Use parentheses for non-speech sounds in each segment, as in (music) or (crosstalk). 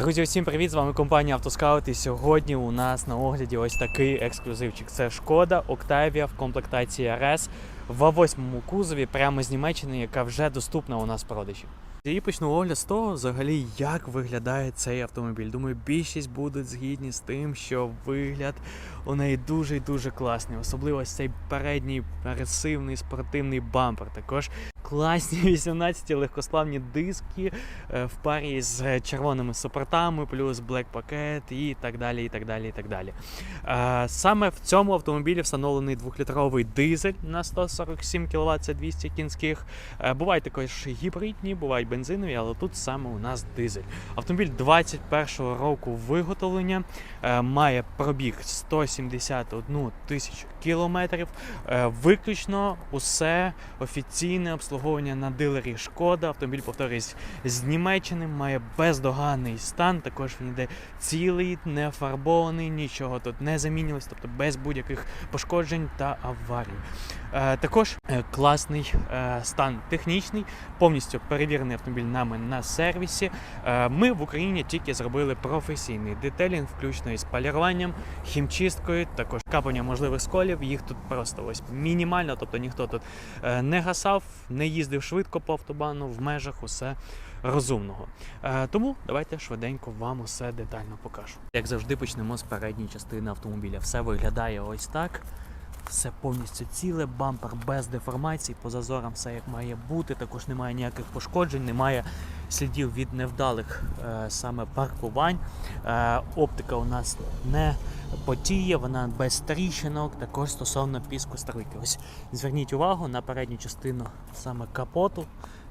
Друзі, усім привіт! З вами компанія Автоскаут. І сьогодні у нас на огляді ось такий ексклюзивчик. Це шкода Octavia в комплектації RS в А8 кузові прямо з Німеччини, яка вже доступна у нас в продажі. І почну огляд з того, взагалі, як виглядає цей автомобіль. Думаю, більшість будуть згідні з тим, що вигляд у неї дуже і дуже класний. Особливо цей передній агресивний спортивний бампер. Також класні (laughs) 18 легкосплавні диски е, в парі з червоними супортами, плюс блек пакет і так далі. і так далі, і так далі. Е, Саме в цьому автомобілі встановлений 2-літровий дизель на 147 кВт, це 200 кінських. Е, Бувають також гібридні, бувають бензинові, але тут саме у нас дизель. Автомобіль 21-го року виготовлення, е, має пробіг 171 тисячу кілометрів. Е, Виключно усе офіційне обслуговування на дилері Шкода. Автомобіль, повторюсь, з Німеччини має бездоганний стан. Також він йде цілий, не фарбований, нічого тут не замінилось, тобто без будь-яких пошкоджень та аварій. Е, Також е, класний стан технічний, повністю перевірений автомобіль нами на сервісі. Ми в Україні тільки зробили професійний детелінг, включно із поліруванням, хімчисткою, також капанням можливих сколів. Їх тут просто ось мінімально, тобто ніхто тут е, не гасав, не їздив швидко по автобану в межах усе розумного. Е, Тому давайте швиденько вам усе детально покажу. Як завжди, почнемо з передньої частини автомобіля. Все виглядає ось так. Все повністю ціле, бампер без деформацій, по зазорам все як має бути. Також немає ніяких пошкоджень, немає слідів від невдалих е, саме паркувань. Е, оптика у нас не потіє, вона без тріщинок. Також стосовно піску стройки. Ось зверніть увагу на передню частину саме капоту.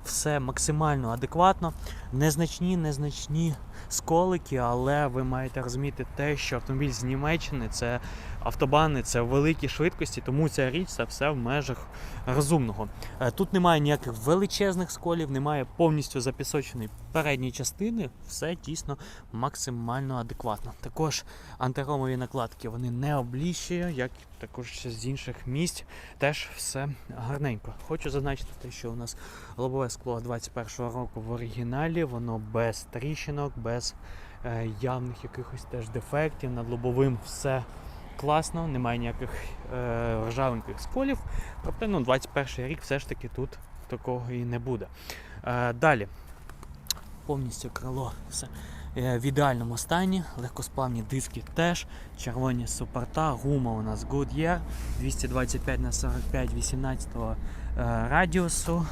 Все максимально адекватно. Незначні, незначні сколики, але ви маєте розуміти те, що автомобіль з Німеччини це автобани, це великі швидкості, тому ця річ це все в межах розумного. Е, Тут немає ніяких величезних сколів, немає повністю запісоченої передньої частини, все дійсно максимально адекватно. Також антиромові накладки вони не обліщує, як також з інших місць. Теж все гарненько. Хочу зазначити те, що у нас лобове скло 21-го року в оригіналі, воно без тріщинок, без е, явних якихось теж дефектів. Над лобовим все класно, немає ніяких е, ржавеньких сколів. Тобто ну, 21 рік все ж таки тут такого і не буде. Е, далі. Повністю крило все в ідеальному стані, легкосплавні диски теж, червоні супорта, гума у нас Goodyear. 225 на 45 18 е, радіусу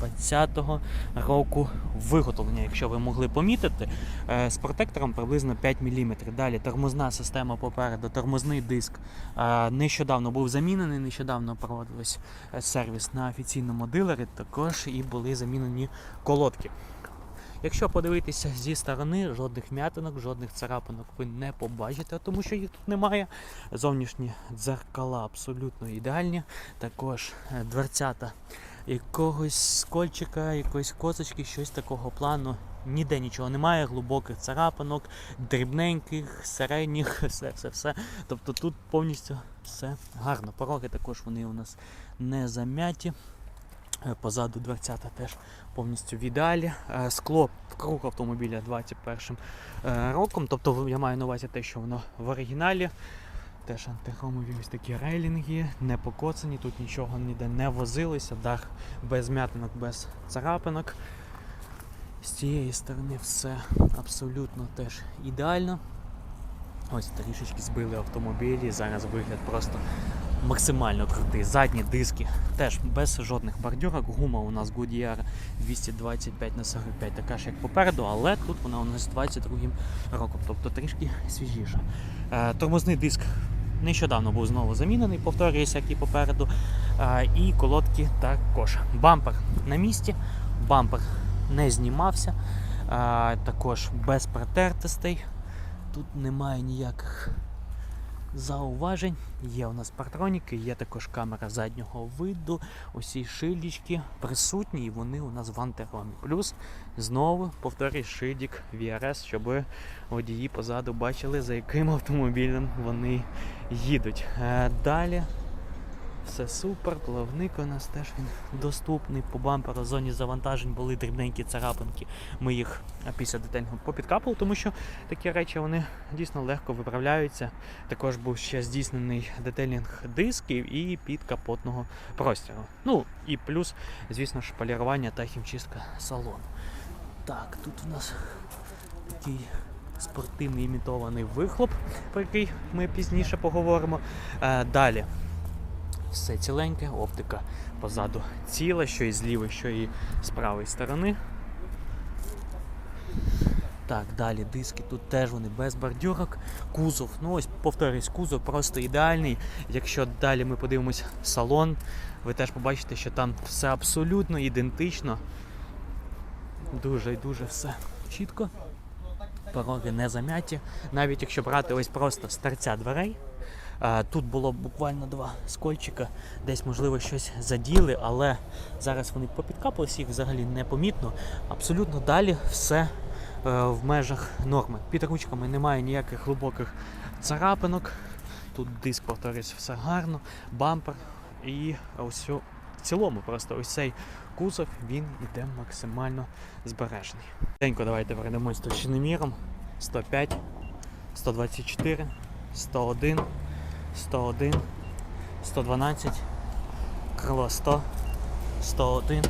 20-го року виготовлення, якщо ви могли помітити, е, з протектором приблизно 5 мм. Далі тормозна система попереду, тормозний диск. Е, нещодавно був замінений, нещодавно проводилось е, сервіс на офіційному дилері, також і були замінені колодки. Якщо подивитися зі сторони, жодних м'ятинок, жодних царапинок ви не побачите, тому що їх тут немає. Зовнішні дзеркала абсолютно ідеальні. Також е, дверцята якогось скольчика, якоїсь косочки, щось такого плану. Ніде нічого немає, глибоких царапинок, дрібненьких, середніх, (laughs) все, все, все. Тобто тут повністю все гарно. Пороги також вони у нас не зам'яті. Е, Позаду дверцята теж повністю в ідеалі. Е, Скло круг автомобіля 21 е, роком. Тобто я маю на увазі те, що воно в оригіналі. Теж антихромові ось такі рейлінги, не покоцані, тут нічого ніде не возилося, дах без м'ятинок, без царапинок. З цієї сторони все абсолютно теж ідеально. Ось трішечки збили автомобілі, зараз вигляд просто максимально крутий. Задні диски теж без жодних бордюрок. Гума у нас Goodyear 225 на 45, така ж як попереду, але тут вона у нас з 22 роком, тобто трішки свіжіша. Е, Тормозний диск нещодавно був знову замінений, повторююся, як і попереду. Е, І колодки також. Бампер на місці, бампер не знімався, е, також без протертостей. Тут немає ніяких зауважень. Є у нас партроніки, є також камера заднього виду. Усі шильдички присутні і вони у нас в антиромі. Плюс знову повторюсь шильдик VRS, щоб водії позаду бачили, за яким автомобілем вони їдуть. Е, Далі Все супер, плавник у нас теж він доступний по бамперу. Зоні завантажень були дрібненькі царапинки. Ми їх після детельного попідкапали, тому що такі речі вони дійсно легко виправляються. Також був ще здійснений детелінг дисків і підкапотного простіру. Ну і плюс, звісно ж, та хімчистка салону. Так, тут у нас такий спортивний імітований вихлоп, про який ми пізніше поговоримо. Е, далі все ціленьке, оптика позаду ціла, що і з лівої, що і з правої сторони. Так, далі диски тут теж вони без бордюрок. Кузов, ну ось повторюсь, кузов просто ідеальний. Якщо далі ми подивимось салон, ви теж побачите, що там все абсолютно ідентично. Дуже і дуже все чітко. Пороги не зам'яті. Навіть якщо брати ось просто з торця дверей, Тут було буквально два скольчика, десь, можливо, щось заділи, але зараз вони попідкапались, їх взагалі непомітно. Абсолютно далі все е, в межах норми. Під ручками немає ніяких глибоких царапинок. Тут диск, повторюсь, все гарно, бампер і ось в цілому просто ось цей кузов він іде максимально збережений. Денько, давайте перейдемо з товщиноміром. 105, 124, 101. 101, 112, крило 100, 101,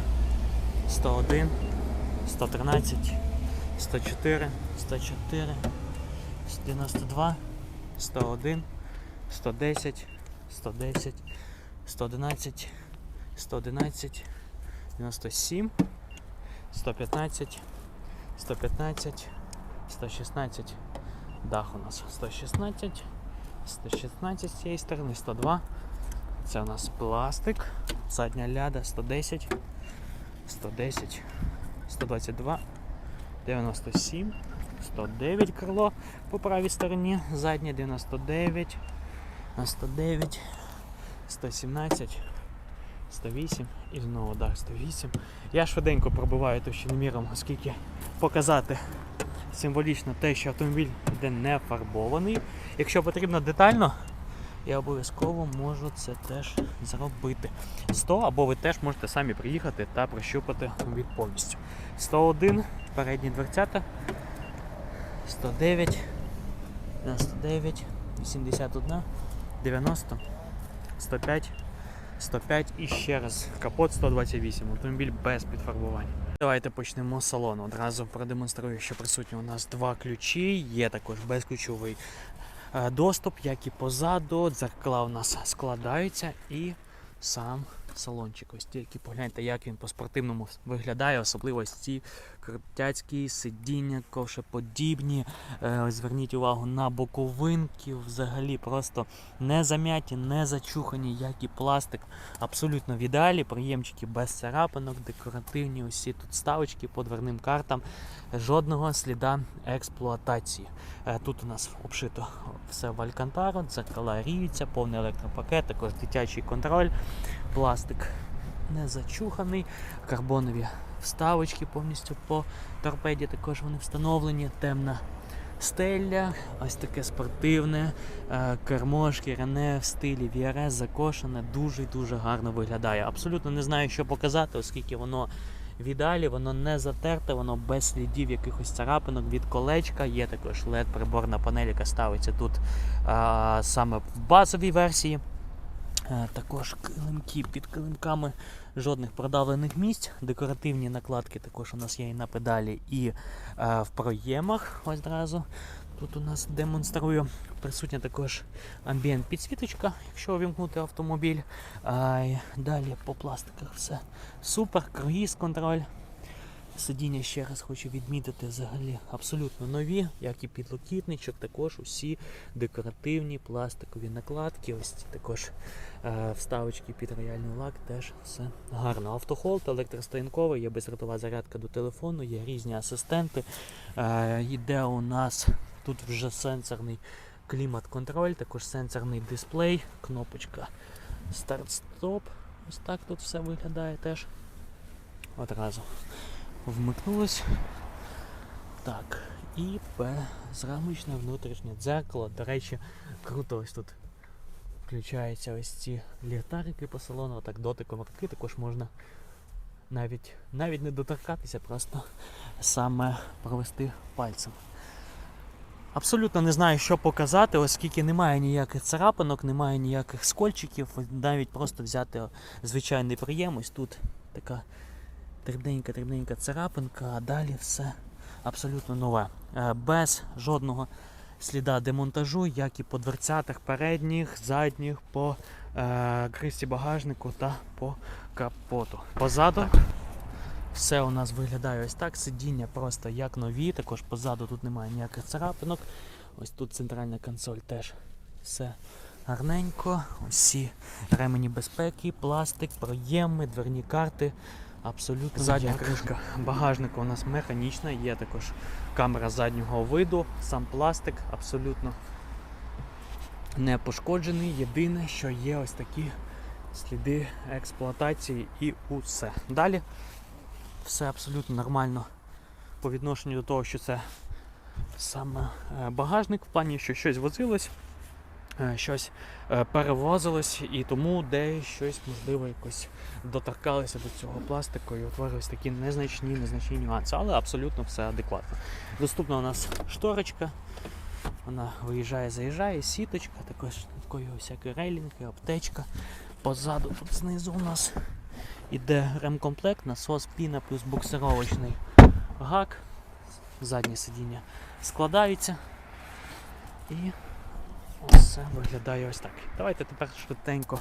101, 113, 104, 104, 92, 101, 110, 110, 111, 111, 97, 115, 115, 116, дах у нас 116. 116 з цієї сторони, 102. Це у нас пластик. Задня ляда 110, 110, 122, 97, 109 крило по правій стороні, заднє 99, 109, 117, 108 і знову дах 108. Я швиденько пробиваю товщиноміром, оскільки показати символічно те, що автомобіль йде не фарбований. Якщо потрібно детально, я обов'язково можу це теж зробити. 100 або ви теж можете самі приїхати та прощупати автомобіль повністю. 101, передні дверцята, 109, 99, 81, 90, 105, 105 і ще раз капот 128. Автомобіль без підфарбування. Давайте почнемо з салону. Одразу продемонструю, що присутні у нас два ключі. Є також безключовий е, доступ, як і позаду. Дзеркала у нас складаються і сам салончик. Ось тільки погляньте, як він по-спортивному виглядає, особливо ось ці крутяцькі сидіння, ковшеподібні. Е, ось Зверніть увагу на боковинки, взагалі просто не зам'яті, не зачухані, як і пластик. Абсолютно в ідеалі, приємчики без царапинок, декоративні усі тут ставочки по дверним картам. Жодного сліда експлуатації. Е, Тут у нас обшито все в Алькантару, дзеркала ріються, повний електропакет, також дитячий контроль, пластик не зачуханий, карбонові вставочки повністю по торпеді також вони встановлені, темна стеля, ось таке спортивне, е, кермо шкіряне в стилі VRS, закошене, дуже-дуже гарно виглядає. Абсолютно не знаю, що показати, оскільки воно в ідеалі, воно не затерте, воно без слідів якихось царапинок від колечка. Є також led приборна панель, яка ставиться тут а, саме в базовій версії. Е, Також килимки під килимками жодних продавлених місць. Декоративні накладки також у нас є і на педалі, і е, в проємах. Одразу. Тут у нас демонструю. Присутня також амбієнт підсвіточка, якщо увімкнути автомобіль. А, далі по пластиках все супер, круїз контроль. Сидіння ще раз хочу відмітити взагалі абсолютно нові, як і підлокітничок, також усі декоративні пластикові накладки. Ось також е, вставочки під рояльний лак, теж все гарно. Автохолд електростоянковий, є бездротова зарядка до телефону, є різні асистенти. Е, йде у нас тут вже сенсорний клімат-контроль, також сенсорний дисплей, кнопочка старт-стоп. Ось так тут все виглядає теж. Одразу вмикнулось. Так, і безрамочне внутрішнє дзеркало. До речі, круто ось тут Включаються ось ці ліхтарики по салону, так дотиком руки також можна навіть, навіть не доторкатися, просто саме провести пальцем. Абсолютно не знаю, що показати, оскільки немає ніяких царапинок, немає ніяких скольчиків, навіть просто взяти звичайний приєм. Ось тут така дрібненька-дрібненька царапинка, а далі все абсолютно нове. Е, Без жодного сліда демонтажу, як і по дверцятах передніх, задніх, по е, кришці багажнику та по капоту. Позаду все у нас виглядає ось так. Сидіння просто як нові. Також позаду тут немає ніяких царапинок. Ось тут центральна консоль теж все гарненько. Усі ремені безпеки, пластик, проєми, дверні карти. Абсолютно задня кришка багажника у нас механічна, є також камера заднього виду, сам пластик абсолютно не пошкоджений. Єдине, що є ось такі сліди експлуатації і усе. Далі все абсолютно нормально по відношенню до того, що це саме е, багажник, в плані, що щось возилось, щось е, перевозилось, і тому де щось можливо якось доторкалися до цього пластику і утворились такі незначні, незначні нюанси, але абсолютно все адекватно. Доступна у нас шторочка, вона виїжджає, заїжджає, сіточка, також такої всякої рейлінги, аптечка. Позаду тут знизу у нас іде ремкомплект, насос, піна плюс буксировочний гак. Заднє сидіння складаються. І все виглядає ось так. Давайте тепер швиденько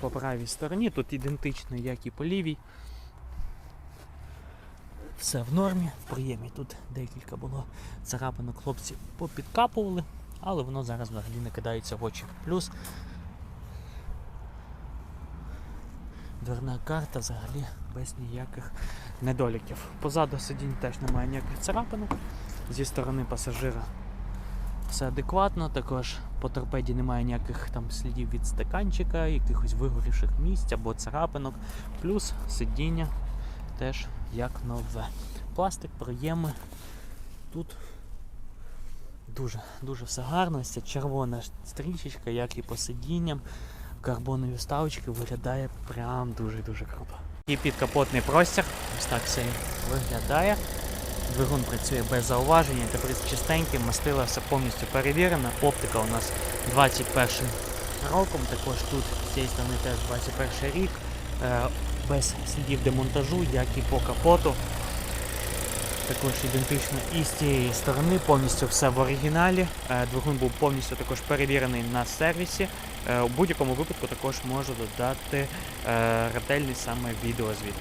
по правій стороні. Тут ідентично, як і по лівій. Все в нормі, в приємі. Тут декілька було царапинок, хлопці попідкапували, але воно зараз взагалі не кидається в очі. Плюс дверна карта взагалі без ніяких недоліків. Позаду сидінь теж немає ніяких царапинок. Зі сторони пасажира все адекватно. Також по торпеді немає ніяких там слідів від стаканчика, якихось вигорівших місць або царапинок. Плюс сидіння теж як нове. Пластик, проєми. Тут дуже дуже все гарно. Ось ця червона стрічечка, як і по сидінням. Карбонові вставочки виглядає прям дуже-дуже круто. І підкапотний простір, ось так все виглядає. Двигун працює без зауваження, тепер чистенький, мастила все повністю перевірена. Оптика у нас 21 роком, також тут з цієї сторони теж 21 рік, е, без слідів демонтажу, як і по капоту. Також ідентично і з цієї сторони, повністю все в оригіналі. Е, Двигун був повністю також перевірений на сервісі. Е, У будь-якому випадку також можу додати ретельний саме відеозвіт.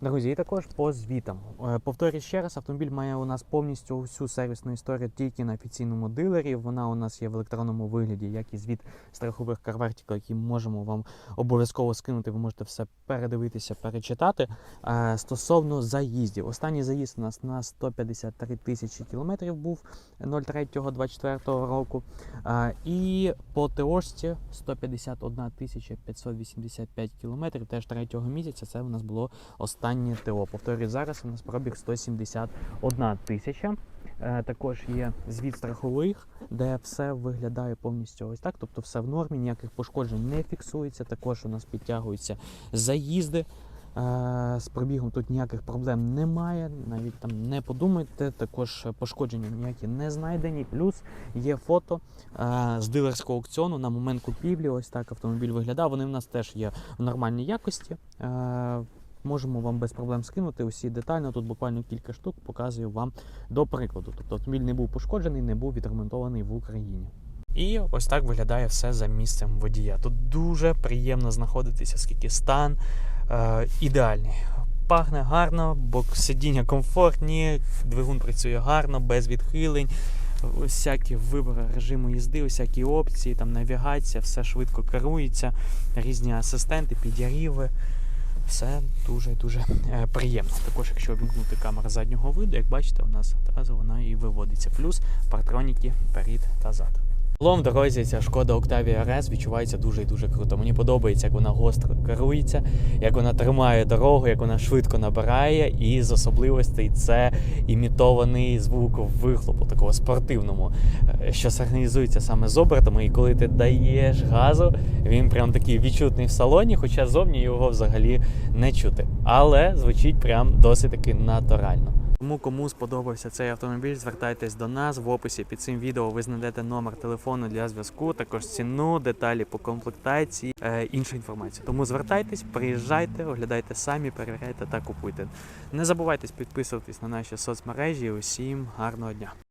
Друзі, і також по звітам. Е, Повторюю ще раз, автомобіль має у нас повністю всю сервісну історію тільки на офіційному дилері. Вона у нас є в електронному вигляді, як і звіт страхових карвертів, які можемо вам обов'язково скинути. Ви можете все передивитися, перечитати. Е, Стосовно заїздів, останній заїзд у нас на 153 тисячі кілометрів був 03.24 року. Е, І по ТОшці 151 тисяча 585 кілометрів, теж третього місяця. Це у нас було останнє ТО. Повторюю, зараз у нас пробіг 171 тисяча. Е, Також є звіт страхових, де все виглядає повністю ось так. Тобто все в нормі, ніяких пошкоджень не фіксується. Також у нас підтягуються заїзди. Е, З пробігом тут ніяких проблем немає. Навіть там не подумайте. Також пошкодження ніякі не знайдені. Плюс є фото е, з дилерського аукціону на момент купівлі. Ось так автомобіль виглядав. Вони в нас теж є в нормальній якості. Можемо вам без проблем скинути усі детально. Тут буквально кілька штук показую вам до прикладу. Тобто автомобіль не був пошкоджений, не був відремонтований в Україні. І ось так виглядає все за місцем водія. Тут дуже приємно знаходитися, оскільки стан е, ідеальний. Пахне гарно, бо сидіння комфортні, двигун працює гарно, без відхилень. Всякі вибори режиму їзди, всякі опції, там навігація, все швидко керується, різні асистенти, підяріви. Все дуже дуже е, приємно. Також, якщо вімкнути камеру заднього виду, як бачите, у нас одразу вона і виводиться. Плюс партроніки перед та зад. Загалом в дорозі ця шкода Octavia RS відчувається дуже і дуже круто. Мені подобається, як вона гостро керується, як вона тримає дорогу, як вона швидко набирає. І з особливостей це імітований звук вихлопу, такого спортивному, е, що синхронізується саме з обертами. І коли ти даєш газу, він прям такий відчутний в салоні, хоча зовні його взагалі не чути. Але звучить прям досить таки натурально. Тому кому сподобався цей автомобіль, звертайтесь до нас. В описі під цим відео ви знайдете номер телефону для зв'язку, також ціну, деталі по комплектації, е, іншу інформацію. Тому звертайтесь, приїжджайте, оглядайте самі, перевіряйте та купуйте. Не забувайте підписуватись на наші соцмережі. Усім гарного дня!